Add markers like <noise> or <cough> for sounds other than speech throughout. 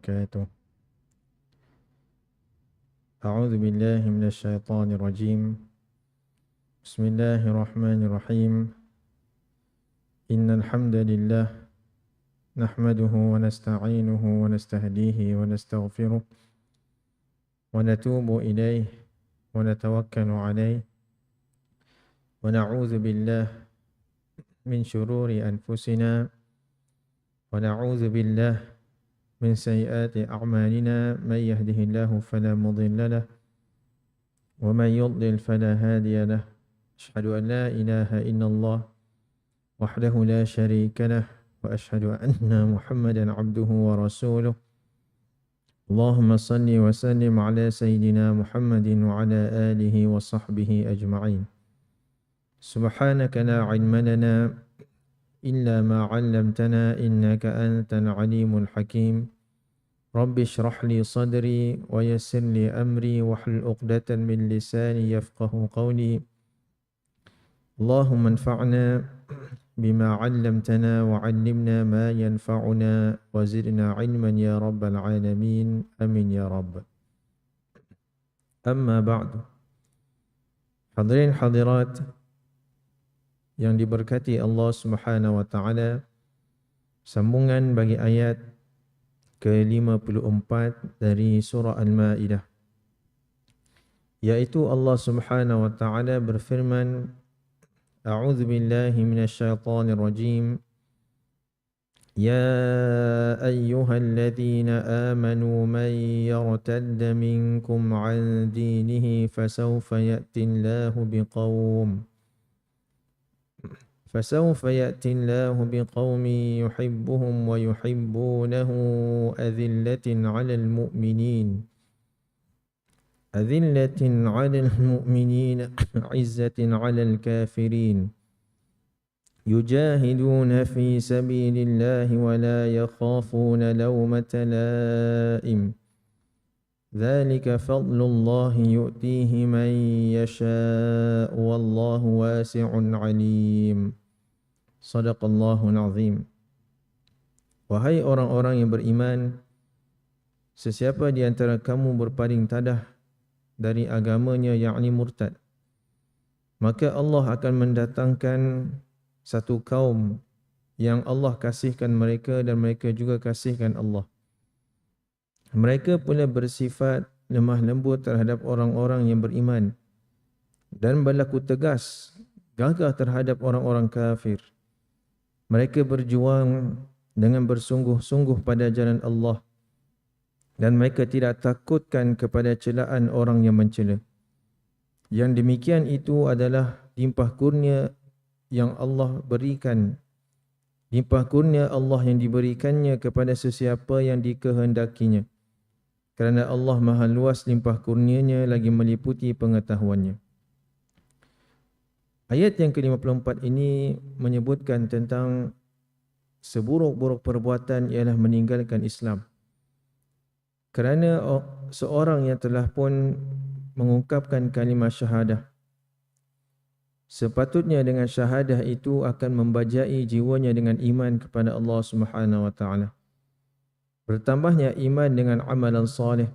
وبركاته. أعوذ بالله من الشيطان الرجيم. بسم الله الرحمن الرحيم. إن الحمد لله نحمده ونستعينه ونستهديه ونستغفره ونتوب إليه ونتوكل عليه. ونعوذ بالله من شرور أنفسنا. ونعوذ بالله من سيئات أعمالنا من يهده الله فلا مضل له ومن يضلل فلا هادي له. أشهد أن لا إله إلا الله وحده لا شريك له وأشهد أن محمدا عبده ورسوله. اللهم صل وسلم على سيدنا محمد وعلى آله وصحبه أجمعين. سبحانك لا علم لنا إلا ما علمتنا إنك أنت العليم الحكيم. رب اشرح لي صدري ويسر لي أمري وحل عقدة من لساني يفقه قولي. اللهم انفعنا بما علمتنا وعلمنا ما ينفعنا وزدنا علما يا رب العالمين. أمين يا رب. أما بعد. حضرين حضرات yang diberkati Allah Subhanahu wa taala sambungan bagi ayat ke-54 dari surah Al-Maidah yaitu Allah Subhanahu wa taala berfirman A'udzu billahi minasyaitonir rajim يا أيها الذين آمنوا من يرتد منكم عن دينه فسوف يأتي الله بقوم فسوف يأتي الله بقوم يحبهم ويحبونه أذلة على المؤمنين. أذلة على المؤمنين عزة على الكافرين. يجاهدون في سبيل الله ولا يخافون لومة لائم. ذلك فضل الله يؤتيه من يشاء والله واسع عليم Sadaqallahul Azim Wahai orang-orang yang beriman Sesiapa di antara kamu berpaling tadah Dari agamanya yakni murtad Maka Allah akan mendatangkan Satu kaum Yang Allah kasihkan mereka Dan mereka juga kasihkan Allah Mereka pula bersifat Lemah lembut terhadap orang-orang yang beriman Dan berlaku tegas Gagah terhadap orang-orang kafir mereka berjuang dengan bersungguh-sungguh pada jalan Allah dan mereka tidak takutkan kepada celaan orang yang mencela. Yang demikian itu adalah limpah kurnia yang Allah berikan. Limpah kurnia Allah yang diberikannya kepada sesiapa yang dikehendakinya. Kerana Allah maha luas limpah kurnianya lagi meliputi pengetahuannya. Ayat yang ke-54 ini menyebutkan tentang seburuk-buruk perbuatan ialah meninggalkan Islam. Kerana seorang yang telah pun mengungkapkan kalimah syahadah sepatutnya dengan syahadah itu akan membajai jiwanya dengan iman kepada Allah Subhanahu wa taala. Bertambahnya iman dengan amalan soleh.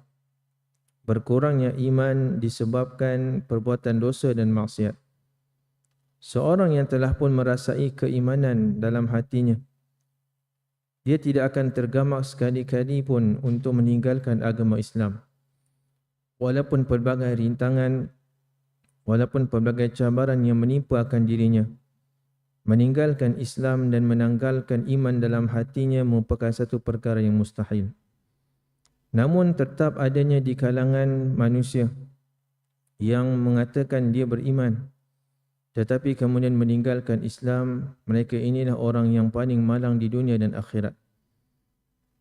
Berkurangnya iman disebabkan perbuatan dosa dan maksiat. Seorang yang telah pun merasai keimanan dalam hatinya, dia tidak akan tergamak sekali-kali pun untuk meninggalkan agama Islam. Walaupun pelbagai rintangan, walaupun pelbagai cabaran yang menimpa akan dirinya, meninggalkan Islam dan menanggalkan iman dalam hatinya merupakan satu perkara yang mustahil. Namun tetap adanya di kalangan manusia yang mengatakan dia beriman, tetapi kemudian meninggalkan Islam, mereka inilah orang yang paling malang di dunia dan akhirat.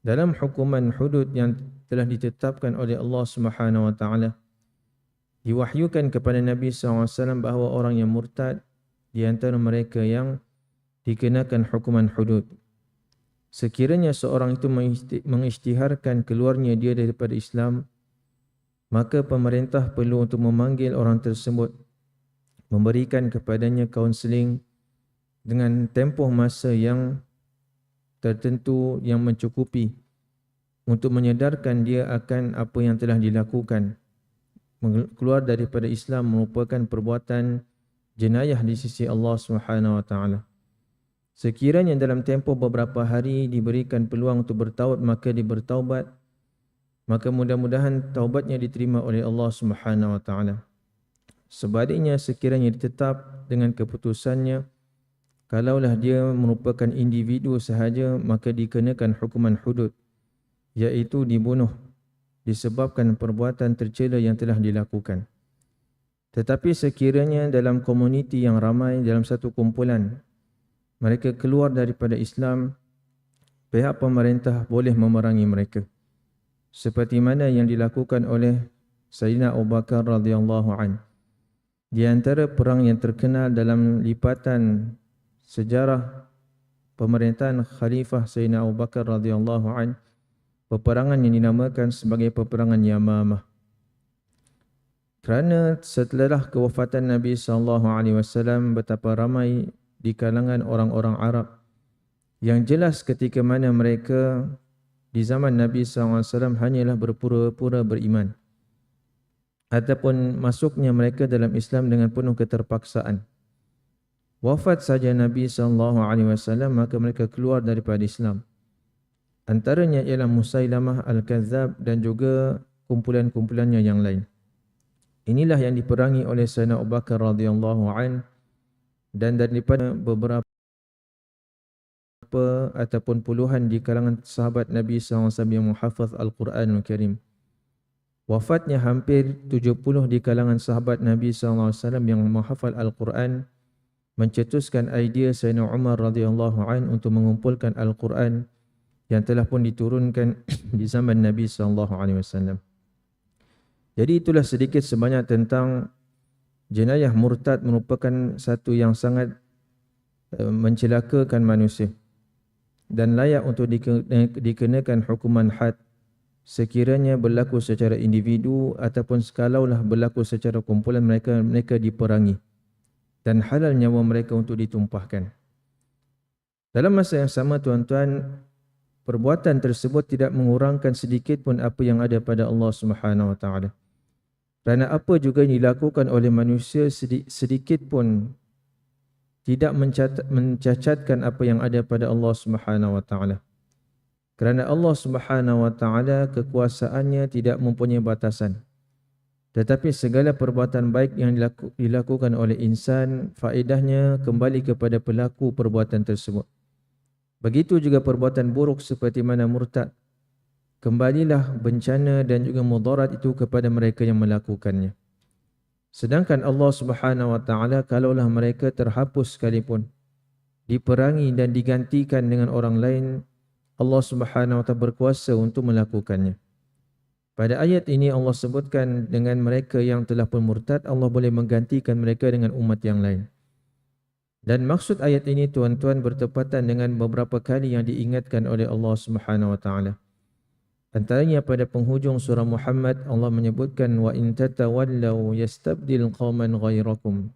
Dalam hukuman hudud yang telah ditetapkan oleh Allah Subhanahu wa taala diwahyukan kepada Nabi SAW bahawa orang yang murtad di antara mereka yang dikenakan hukuman hudud. Sekiranya seorang itu mengisytiharkan keluarnya dia daripada Islam, maka pemerintah perlu untuk memanggil orang tersebut memberikan kepadanya kaunseling dengan tempoh masa yang tertentu yang mencukupi untuk menyedarkan dia akan apa yang telah dilakukan. Keluar daripada Islam merupakan perbuatan jenayah di sisi Allah Subhanahu wa taala. Sekiranya dalam tempoh beberapa hari diberikan peluang untuk bertaubat maka dia bertaubat maka mudah-mudahan taubatnya diterima oleh Allah Subhanahu wa taala. Sebaliknya sekiranya ditetap dengan keputusannya kalaulah dia merupakan individu sahaja maka dikenakan hukuman hudud iaitu dibunuh disebabkan perbuatan tercela yang telah dilakukan. Tetapi sekiranya dalam komuniti yang ramai dalam satu kumpulan mereka keluar daripada Islam pihak pemerintah boleh memerangi mereka seperti mana yang dilakukan oleh Sayyidina Abu Bakar radhiyallahu an. Di antara perang yang terkenal dalam lipatan sejarah pemerintahan Khalifah Sayyidina Abu Bakar radhiyallahu an peperangan yang dinamakan sebagai peperangan Yamamah. Kerana setelah kewafatan Nabi sallallahu alaihi wasallam betapa ramai di kalangan orang-orang Arab yang jelas ketika mana mereka di zaman Nabi sallallahu alaihi wasallam hanyalah berpura-pura beriman ataupun masuknya mereka dalam Islam dengan penuh keterpaksaan. Wafat saja Nabi sallallahu alaihi wasallam maka mereka keluar daripada Islam. Antaranya ialah Musailamah al-Kadzab dan juga kumpulan-kumpulannya yang lain. Inilah yang diperangi oleh Sayyidina Abu Bakar radhiyallahu an dan daripada beberapa ataupun puluhan di kalangan sahabat Nabi SAW yang menghafaz Al-Quran Al-Karim. Wafatnya hampir 70 di kalangan sahabat Nabi SAW yang menghafal Al-Quran mencetuskan idea Sayyidina Umar radhiyallahu an untuk mengumpulkan Al-Quran yang telah pun diturunkan <clears throat> di zaman Nabi sallallahu alaihi wasallam. Jadi itulah sedikit sebanyak tentang jenayah murtad merupakan satu yang sangat eh, mencelakakan manusia dan layak untuk dikenakan hukuman had sekiranya berlaku secara individu ataupun sekalaulah berlaku secara kumpulan mereka mereka diperangi dan halal nyawa mereka untuk ditumpahkan. Dalam masa yang sama tuan-tuan perbuatan tersebut tidak mengurangkan sedikit pun apa yang ada pada Allah Subhanahu wa taala. Kerana apa juga yang dilakukan oleh manusia sedikit pun tidak mencacatkan apa yang ada pada Allah Subhanahu wa taala. Kerana Allah Subhanahu wa taala kekuasaannya tidak mempunyai batasan. Tetapi segala perbuatan baik yang dilakukan oleh insan faedahnya kembali kepada pelaku perbuatan tersebut. Begitu juga perbuatan buruk seperti mana murtad kembalilah bencana dan juga mudarat itu kepada mereka yang melakukannya. Sedangkan Allah Subhanahu wa taala kalaulah mereka terhapus sekalipun diperangi dan digantikan dengan orang lain Allah Subhanahu wa taala berkuasa untuk melakukannya. Pada ayat ini Allah sebutkan dengan mereka yang telah pun murtad Allah boleh menggantikan mereka dengan umat yang lain. Dan maksud ayat ini tuan-tuan bertepatan dengan beberapa kali yang diingatkan oleh Allah Subhanahu wa taala. Antaranya pada penghujung surah Muhammad Allah menyebutkan wa in tatawallaw yastabdil qauman ghairakum.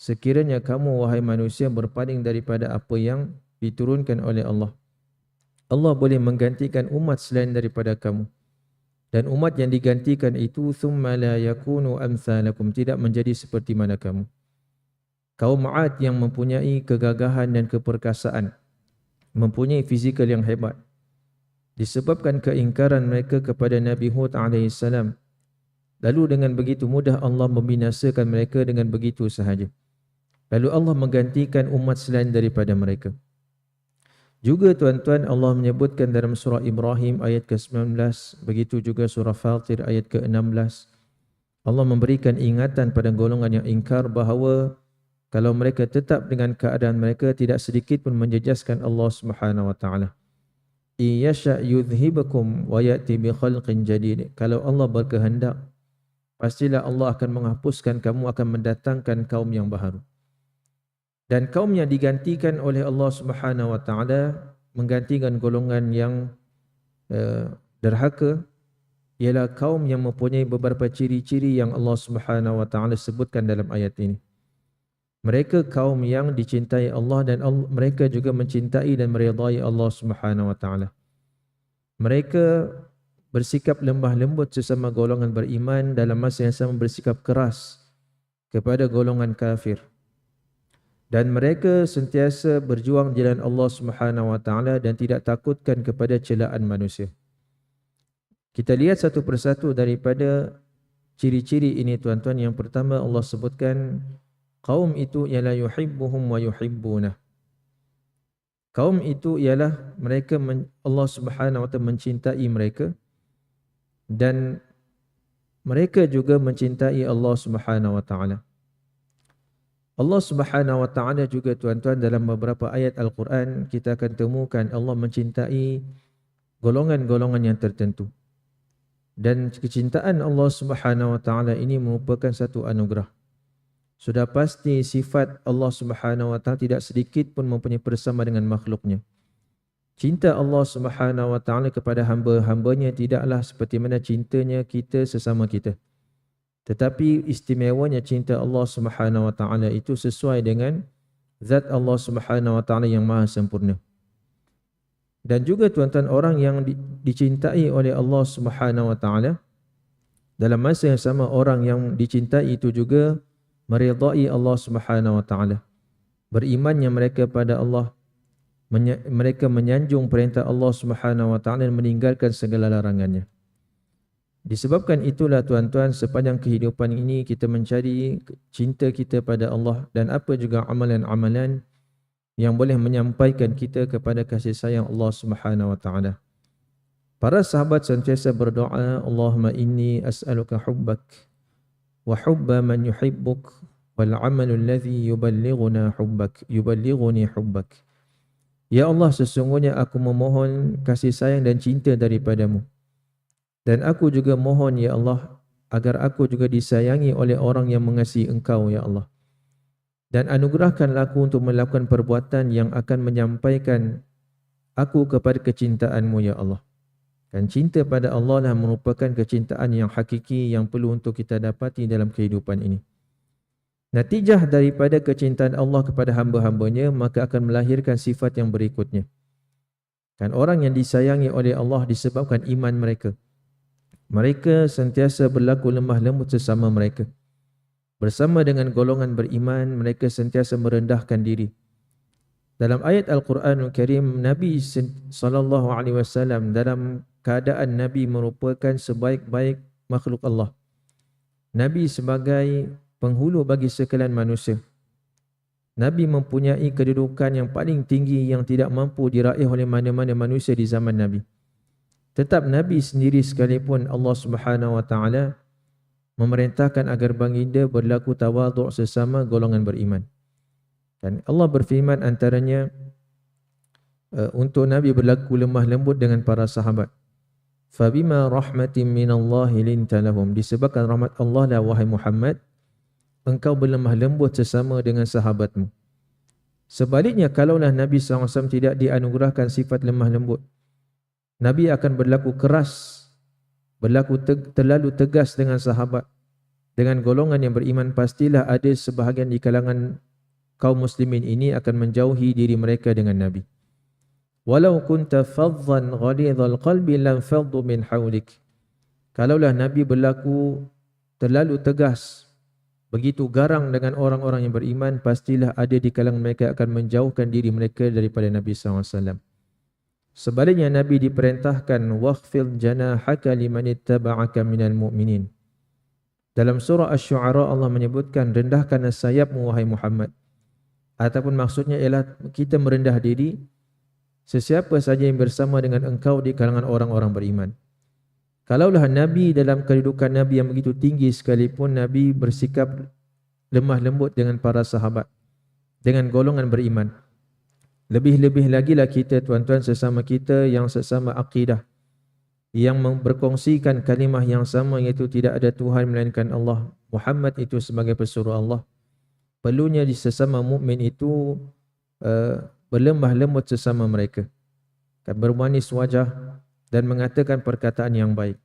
Sekiranya kamu wahai manusia berpaling daripada apa yang diturunkan oleh Allah. Allah boleh menggantikan umat selain daripada kamu. Dan umat yang digantikan itu thumma la yakunu amsalakum tidak menjadi seperti mana kamu. Kaum 'Ad yang mempunyai kegagahan dan keperkasaan, mempunyai fizikal yang hebat, disebabkan keingkaran mereka kepada Nabi Hud AS. Lalu dengan begitu mudah Allah membinasakan mereka dengan begitu sahaja. Lalu Allah menggantikan umat selain daripada mereka. Juga tuan-tuan Allah menyebutkan dalam surah Ibrahim ayat ke-19, begitu juga surah Fatir ayat ke-16. Allah memberikan ingatan pada golongan yang ingkar bahawa kalau mereka tetap dengan keadaan mereka tidak sedikit pun menjejaskan Allah Subhanahu wa taala iyasha yudhibakum wa ya'ti bi khalqin jadid. Kalau Allah berkehendak pastilah Allah akan menghapuskan kamu akan mendatangkan kaum yang baru dan kaum yang digantikan oleh Allah Subhanahu wa taala menggantikan golongan yang uh, derhaka ialah kaum yang mempunyai beberapa ciri-ciri yang Allah Subhanahu wa taala sebutkan dalam ayat ini mereka kaum yang dicintai Allah dan Allah, mereka juga mencintai dan meridai Allah Subhanahu wa taala. Mereka bersikap lembah lembut sesama golongan beriman dalam masa yang sama bersikap keras kepada golongan kafir. Dan mereka sentiasa berjuang jalan Allah Subhanahu wa taala dan tidak takutkan kepada celaan manusia. Kita lihat satu persatu daripada ciri-ciri ini tuan-tuan. Yang pertama Allah sebutkan kaum itu ialah yuhibbuhum wa yuhibbunah. Kaum itu ialah mereka Allah Subhanahu wa taala mencintai mereka dan mereka juga mencintai Allah Subhanahu wa taala. Allah Subhanahu wa taala juga tuan-tuan dalam beberapa ayat Al-Quran kita akan temukan Allah mencintai golongan-golongan yang tertentu. Dan kecintaan Allah Subhanahu wa taala ini merupakan satu anugerah. Sudah pasti sifat Allah Subhanahu wa taala tidak sedikit pun mempunyai bersama dengan makhluknya. Cinta Allah Subhanahu wa taala kepada hamba-hambanya tidaklah seperti mana cintanya kita sesama kita. Tetapi istimewanya cinta Allah Subhanahu wa taala itu sesuai dengan zat Allah Subhanahu wa taala yang maha sempurna. Dan juga tuan-tuan orang yang di, dicintai oleh Allah Subhanahu wa taala dalam masa yang sama orang yang dicintai itu juga meridai Allah Subhanahu wa taala. Berimannya mereka pada Allah mereka menyanjung perintah Allah Subhanahu wa taala dan meninggalkan segala larangannya. Disebabkan itulah tuan-tuan sepanjang kehidupan ini kita mencari cinta kita pada Allah dan apa juga amalan-amalan yang boleh menyampaikan kita kepada kasih sayang Allah Subhanahu wa taala. Para sahabat sentiasa berdoa, Allahumma inni as'aluka hubbak man yuhibbuk wal amalu alladhi yuballighuna hubbak yuballighuni hubbak. Ya Allah sesungguhnya aku memohon kasih sayang dan cinta daripadamu. Dan aku juga mohon ya Allah agar aku juga disayangi oleh orang yang mengasihi engkau ya Allah. Dan anugerahkanlah aku untuk melakukan perbuatan yang akan menyampaikan aku kepada kecintaanmu ya Allah. Dan cinta pada Allah lah merupakan kecintaan yang hakiki yang perlu untuk kita dapati dalam kehidupan ini. Natijah daripada kecintaan Allah kepada hamba-hambanya maka akan melahirkan sifat yang berikutnya. Kan orang yang disayangi oleh Allah disebabkan iman mereka. Mereka sentiasa berlaku lemah lembut sesama mereka. Bersama dengan golongan beriman, mereka sentiasa merendahkan diri. Dalam ayat Al-Quranul Karim, Nabi sallallahu alaihi wasallam dalam keadaan Nabi merupakan sebaik-baik makhluk Allah. Nabi sebagai penghulu bagi sekalian manusia. Nabi mempunyai kedudukan yang paling tinggi yang tidak mampu diraih oleh mana-mana manusia di zaman Nabi. Tetap Nabi sendiri sekalipun Allah Subhanahu wa taala memerintahkan agar baginda berlaku tawaduk sesama golongan beriman. Dan Allah berfirman antaranya uh, untuk Nabi berlaku lemah lembut dengan para sahabat. Fabima rahmatin minallahi linta lahum disebabkan rahmat Allah lah wahai Muhammad engkau berlemah lembut sesama dengan sahabatmu. Sebaliknya, kalaulah Nabi SAW tidak dianugerahkan sifat lemah lembut, Nabi akan berlaku keras, berlaku te terlalu tegas dengan sahabat. Dengan golongan yang beriman, pastilah ada sebahagian di kalangan kaum muslimin ini akan menjauhi diri mereka dengan Nabi. Walau kunta fadhan ghalidhal qalbi lam fadhu min hawlik. Kalaulah Nabi berlaku terlalu tegas, begitu garang dengan orang-orang yang beriman, pastilah ada di kalangan mereka akan menjauhkan diri mereka daripada Nabi SAW. Sebaliknya Nabi diperintahkan waqfil janahaka liman ittaba'aka minal mu'minin. Dalam surah Asy-Syu'ara Allah menyebutkan rendahkan sayapmu wahai Muhammad. Ataupun maksudnya ialah kita merendah diri sesiapa saja yang bersama dengan engkau di kalangan orang-orang beriman. Kalaulah Nabi dalam kedudukan Nabi yang begitu tinggi sekalipun Nabi bersikap lemah lembut dengan para sahabat. Dengan golongan beriman. Lebih-lebih lagi lah kita tuan-tuan sesama kita yang sesama akidah. Yang berkongsikan kalimah yang sama iaitu tidak ada Tuhan melainkan Allah. Muhammad itu sebagai pesuruh Allah. Perlunya di sesama mukmin itu uh, berlemah lembut sesama mereka. Kan bermanis wajah dan mengatakan perkataan yang baik.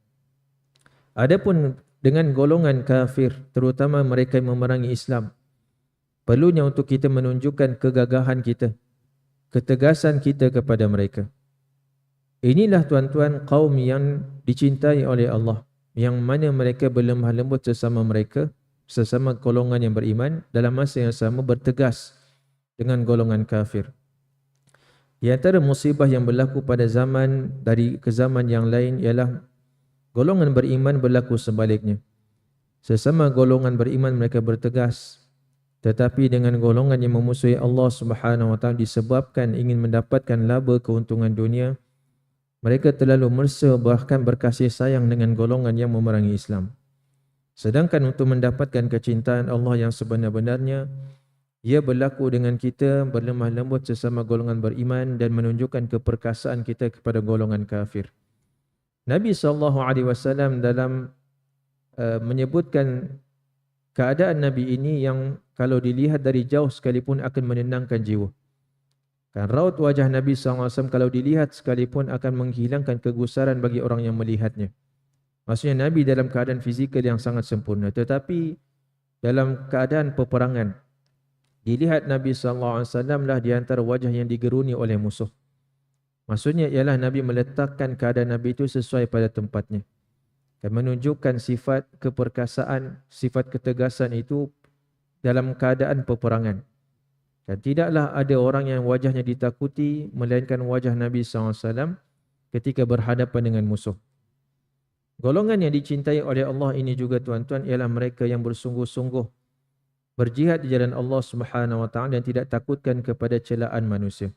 Adapun dengan golongan kafir, terutama mereka yang memerangi Islam, perlunya untuk kita menunjukkan kegagahan kita, ketegasan kita kepada mereka. Inilah tuan-tuan kaum yang dicintai oleh Allah yang mana mereka berlemah lembut sesama mereka sesama golongan yang beriman dalam masa yang sama bertegas dengan golongan kafir. Di antara musibah yang berlaku pada zaman dari ke zaman yang lain ialah golongan beriman berlaku sebaliknya. Sesama golongan beriman mereka bertegas tetapi dengan golongan yang memusuhi Allah Subhanahu wa taala disebabkan ingin mendapatkan laba keuntungan dunia mereka terlalu mersa bahkan berkasih sayang dengan golongan yang memerangi Islam. Sedangkan untuk mendapatkan kecintaan Allah yang sebenar-benarnya, ia berlaku dengan kita berlemah lembut sesama golongan beriman dan menunjukkan keperkasaan kita kepada golongan kafir. Nabi SAW dalam uh, menyebutkan keadaan Nabi ini yang kalau dilihat dari jauh sekalipun akan menenangkan jiwa. Kan raut wajah Nabi SAW kalau dilihat sekalipun akan menghilangkan kegusaran bagi orang yang melihatnya. Maksudnya Nabi dalam keadaan fizikal yang sangat sempurna. Tetapi dalam keadaan peperangan, dilihat Nabi SAW lah di antara wajah yang digeruni oleh musuh. Maksudnya ialah Nabi meletakkan keadaan Nabi itu sesuai pada tempatnya. Dan menunjukkan sifat keperkasaan, sifat ketegasan itu dalam keadaan peperangan. Dan tidaklah ada orang yang wajahnya ditakuti melainkan wajah Nabi SAW ketika berhadapan dengan musuh. Golongan yang dicintai oleh Allah ini juga tuan-tuan ialah mereka yang bersungguh-sungguh berjihad di jalan Allah Subhanahu Wa Taala dan tidak takutkan kepada celaan manusia.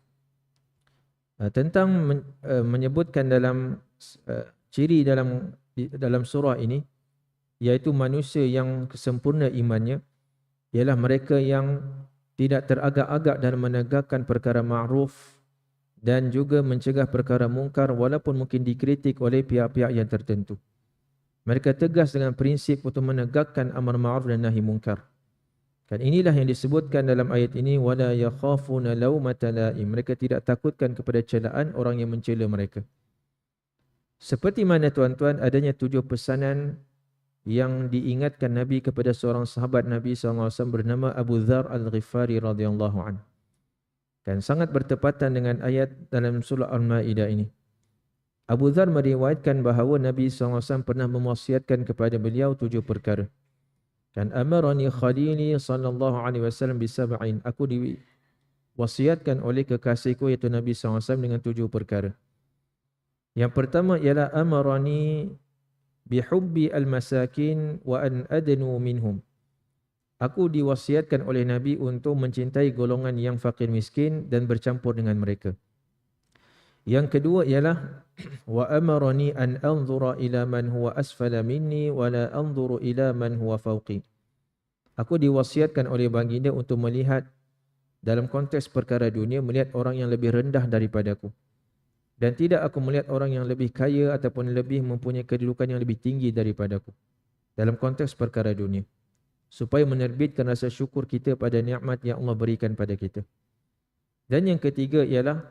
Uh, tentang uh, menyebutkan dalam uh, ciri dalam dalam surah ini iaitu manusia yang sempurna imannya ialah mereka yang tidak teragak-agak dan menegakkan perkara ma'ruf dan juga mencegah perkara mungkar walaupun mungkin dikritik oleh pihak-pihak yang tertentu. Mereka tegas dengan prinsip untuk menegakkan amar ma'ruf dan nahi mungkar. Dan inilah yang disebutkan dalam ayat ini wala yakhafuna laumata laim. Mereka tidak takutkan kepada celaan orang yang mencela mereka. Seperti mana tuan-tuan adanya tujuh pesanan yang diingatkan Nabi kepada seorang sahabat Nabi SAW bernama Abu Dhar Al-Ghifari radhiyallahu an. Dan sangat bertepatan dengan ayat dalam surah Al-Ma'idah ini. Abu Dhar meriwayatkan bahawa Nabi SAW pernah mewasiatkan kepada beliau tujuh perkara. Dan amarani khalili sallallahu alaihi wasallam bisab'in. Aku diwasiatkan oleh kekasihku iaitu Nabi SAW dengan tujuh perkara. Yang pertama ialah amarani bihubbi al-masakin wa an adnu minhum. Aku diwasiatkan oleh Nabi untuk mencintai golongan yang fakir miskin dan bercampur dengan mereka. Yang kedua ialah <clears throat> wa amarani an anzura ila man huwa asfala minni wa la anzuru ila man huwa fawqi. Aku diwasiatkan oleh baginda untuk melihat dalam konteks perkara dunia melihat orang yang lebih rendah daripadaku dan tidak aku melihat orang yang lebih kaya ataupun lebih mempunyai kedudukan yang lebih tinggi daripadaku dalam konteks perkara dunia. Supaya menerbitkan rasa syukur kita pada nikmat yang Allah berikan pada kita. Dan yang ketiga ialah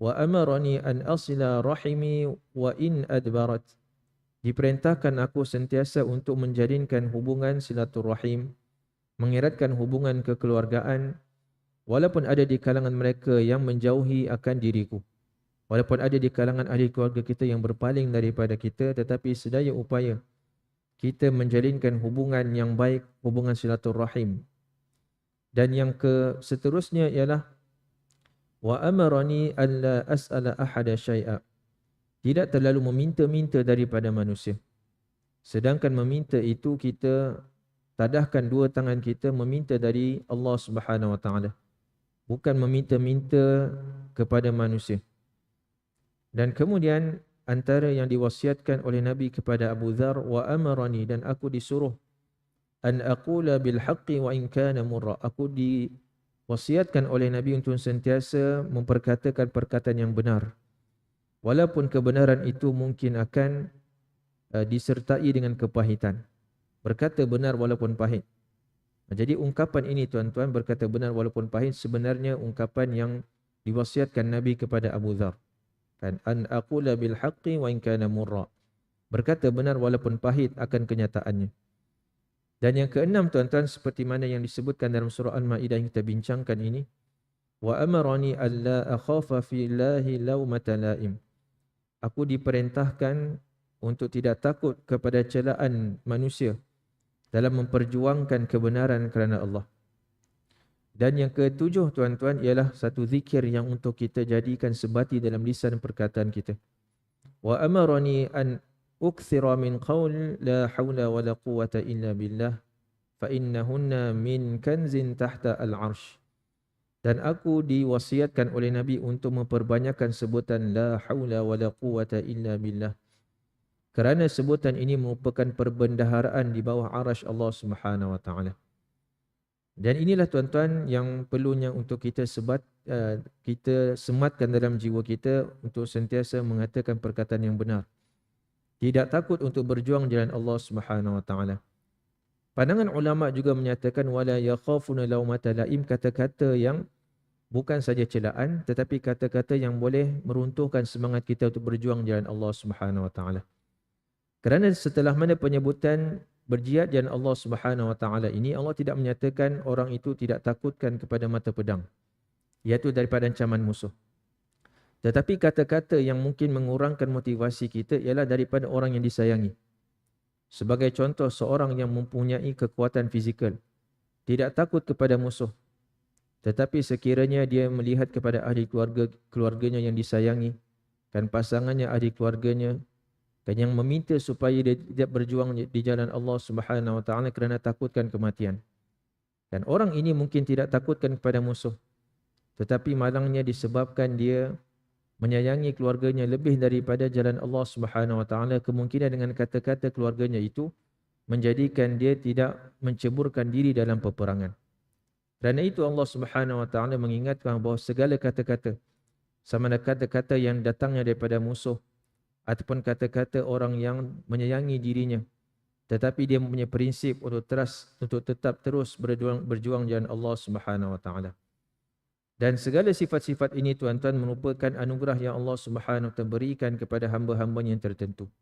wa amarani an asila rahimi wa in adbarat diperintahkan aku sentiasa untuk menjalinkan hubungan silaturahim mengeratkan hubungan kekeluargaan walaupun ada di kalangan mereka yang menjauhi akan diriku Walaupun ada di kalangan ahli keluarga kita yang berpaling daripada kita tetapi sedaya upaya kita menjalinkan hubungan yang baik, hubungan silaturahim. Dan yang ke seterusnya ialah wa amarani alla as'ala ahada syai'a. Tidak terlalu meminta-minta daripada manusia. Sedangkan meminta itu kita tadahkan dua tangan kita meminta dari Allah Subhanahu wa taala. Bukan meminta-minta kepada manusia. Dan kemudian antara yang diwasiatkan oleh Nabi kepada Abu Dhar wa amarani dan aku disuruh an aqula bil haqqi wa in kana murra. Aku diwasiatkan oleh Nabi untuk sentiasa memperkatakan perkataan yang benar. Walaupun kebenaran itu mungkin akan uh, disertai dengan kepahitan. Berkata benar walaupun pahit. Jadi ungkapan ini tuan-tuan berkata benar walaupun pahit sebenarnya ungkapan yang diwasiatkan Nabi kepada Abu Dhar kan an aqula bil haqqi wa in kana murra berkata benar walaupun pahit akan kenyataannya dan yang keenam tuan-tuan seperti mana yang disebutkan dalam surah al-maidah yang kita bincangkan ini wa amarani alla akhafa fi llahi lawmata laim aku diperintahkan untuk tidak takut kepada celaan manusia dalam memperjuangkan kebenaran kerana Allah. Dan yang ketujuh tuan-tuan ialah satu zikir yang untuk kita jadikan sebati dalam lisan perkataan kita. Wa amarani an qawl la hawla wa la quwata illa billah fa innahunna min kanzin tahta al-arsh. Dan aku diwasiatkan oleh Nabi untuk memperbanyakkan sebutan la hawla wa la quwata illa billah kerana sebutan ini merupakan perbendaharaan di bawah arash Allah Subhanahu Wa Taala. Dan inilah tuan-tuan yang perlunya untuk kita sebat uh, kita sematkan dalam jiwa kita untuk sentiasa mengatakan perkataan yang benar. Tidak takut untuk berjuang jalan Allah Subhanahu Wa Taala. Pandangan ulama juga menyatakan wala yakhafuna laumata laim kata-kata yang bukan saja celaan tetapi kata-kata yang boleh meruntuhkan semangat kita untuk berjuang jalan Allah Subhanahu Wa Taala. Kerana setelah mana penyebutan berjihad jalan Allah Subhanahu Wa Taala ini Allah tidak menyatakan orang itu tidak takutkan kepada mata pedang iaitu daripada ancaman musuh. Tetapi kata-kata yang mungkin mengurangkan motivasi kita ialah daripada orang yang disayangi. Sebagai contoh seorang yang mempunyai kekuatan fizikal tidak takut kepada musuh. Tetapi sekiranya dia melihat kepada ahli keluarga keluarganya yang disayangi dan pasangannya ahli keluarganya dan yang meminta supaya dia tidak berjuang di jalan Allah Subhanahu Wa Taala kerana takutkan kematian. Dan orang ini mungkin tidak takutkan kepada musuh. Tetapi malangnya disebabkan dia menyayangi keluarganya lebih daripada jalan Allah Subhanahu Wa Taala kemungkinan dengan kata-kata keluarganya itu menjadikan dia tidak menceburkan diri dalam peperangan. Kerana itu Allah Subhanahu Wa Taala mengingatkan bahawa segala kata-kata sama ada kata-kata yang datangnya daripada musuh ataupun kata-kata orang yang menyayangi dirinya tetapi dia mempunyai prinsip untuk terus untuk tetap terus berjuang berjuang jalan Allah Subhanahu wa taala. Dan segala sifat-sifat ini tuan-tuan merupakan anugerah yang Allah Subhanahu taala berikan kepada hamba-hamba yang tertentu.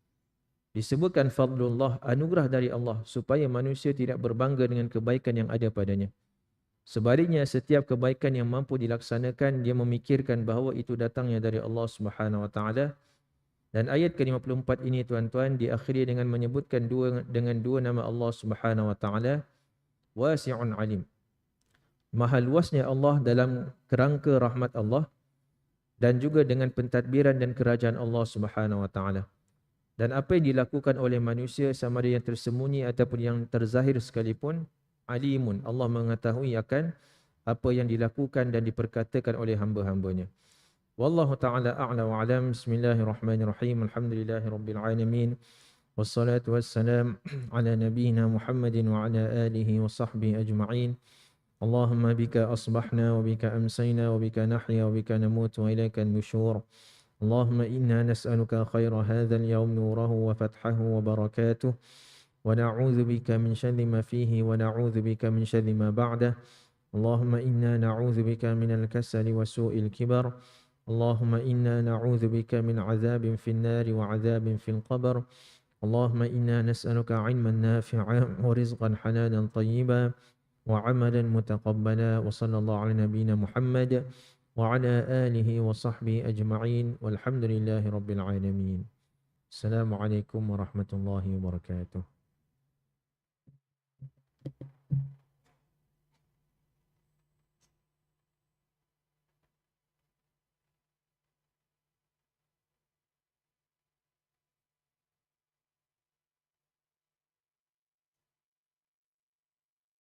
Disebutkan fadlullah anugerah dari Allah supaya manusia tidak berbangga dengan kebaikan yang ada padanya. Sebaliknya setiap kebaikan yang mampu dilaksanakan dia memikirkan bahawa itu datangnya dari Allah Subhanahu wa taala dan ayat ke-54 ini tuan-tuan diakhiri dengan menyebutkan dua dengan dua nama Allah Subhanahu wa taala Wasi'un Alim maha luasnya Allah dalam kerangka rahmat Allah dan juga dengan pentadbiran dan kerajaan Allah Subhanahu wa taala. Dan apa yang dilakukan oleh manusia sama ada yang tersembunyi ataupun yang terzahir sekalipun alimun Allah mengetahui akan apa yang dilakukan dan diperkatakan oleh hamba-hambanya. Wallahu ta'ala a'la wa alam. Bismillahirrahmanirrahim. Alhamdulillahirabbil alamin. Wassalatu wassalam ala nabiyyina Muhammadin wa ala alihi wa sahbihi ajma'in. اللهم بك أصبحنا وبك أمسينا وبك نحيا وبك نموت وإليك النشور. اللهم إنا نسألك خير هذا اليوم نوره وفتحه وبركاته. ونعوذ بك من شر ما فيه ونعوذ بك من شر ما بعده. اللهم إنا نعوذ بك من الكسل وسوء الكبر. اللهم إنا نعوذ بك من عذاب في النار وعذاب في القبر. اللهم إنا نسألك علما نافعا ورزقا حلالا طيبا. وعملا متقبلا وصلى الله على نبينا محمد وعلى آله وصحبه أجمعين والحمد لله رب العالمين. السلام عليكم ورحمة الله وبركاته.